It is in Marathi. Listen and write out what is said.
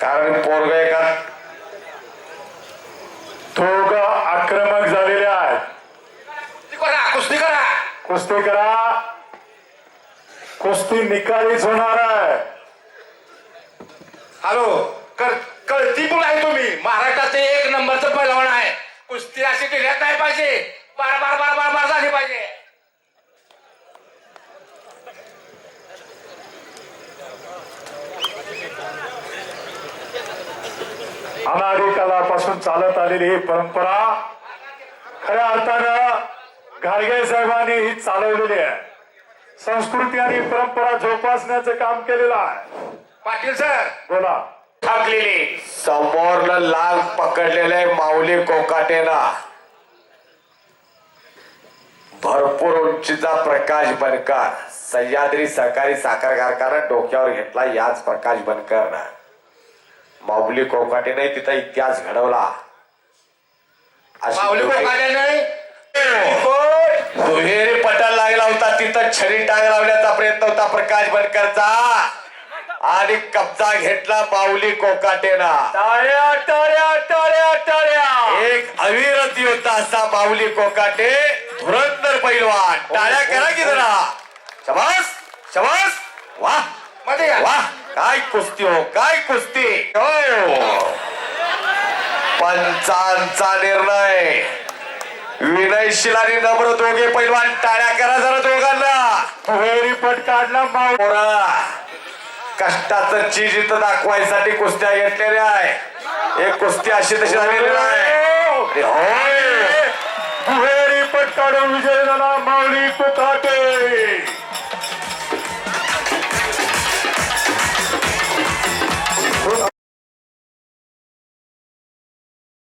कारण पोरग एका दोघ आक्रमक झालेले आहेत. कुस्ती करा कुस्ती करा. कुस्ती करा. कुस्ती निकालीच होणार आहे. हॅलो कर कळती पण आहे तुम्ही. महाराष्ट्राचे एक नंबरचं पैलवान आहे. कुस्ती अशी ढिल्यात नाही पाहिजे. बार बार बार बार बार झाली पाहिजे. अनादी कालापासून चालत आलेली ही परंपरा खऱ्या अर्थानं घारगे साहेबांनी ही चालवलेली आहे. संस्कृती आणि परंपरा जोपासण्याचं काम केलेलं आहे. पाटील सर. बोला. थकलेली समोरनं लाल पकडलेले माऊली कोकाटेना. भरपूर उंचीचा प्रकाश बनकर. सह्याद्री सहकारी साखर कारखाना डोक्यावर घेतला याच प्रकाश बनकर माऊली कोकाटेने तिथं इतिहास घडवला. माऊली दुहेरी- कोकाटे नाही? दुहेरी पटाला लागला होता तिथं छडी टांग लावण्याचा प्रयत्न होता प्रकाश बनकरचा आणि कब्जा घेतला माऊली कोकाटेना. टाळ्या टाळ्या टाळ्या टाळ्या. एक अविरती होता असा माऊली कोकाटे धुरंदर पैलवान. टाळ्या करा की जरा. शबास शबास. वा. मध्ये. वा. काय कुस्ती हो? काय कुस्ती? हो. पंचांचा निर्णय. विनयशील आणि नम्र दोघे पैलवान टाळ्या करा जरा दोघांना. दुहेरी पट काढला माऊ. पोरा कष्टाचं चीज इथं दाखवायसाठी कुस्त्या घेतलेल्या आहे. एक कुस्ती अशी तशी झालेली होय. दुहेरी पट काढून विजय झाला माऊली कुकाटे.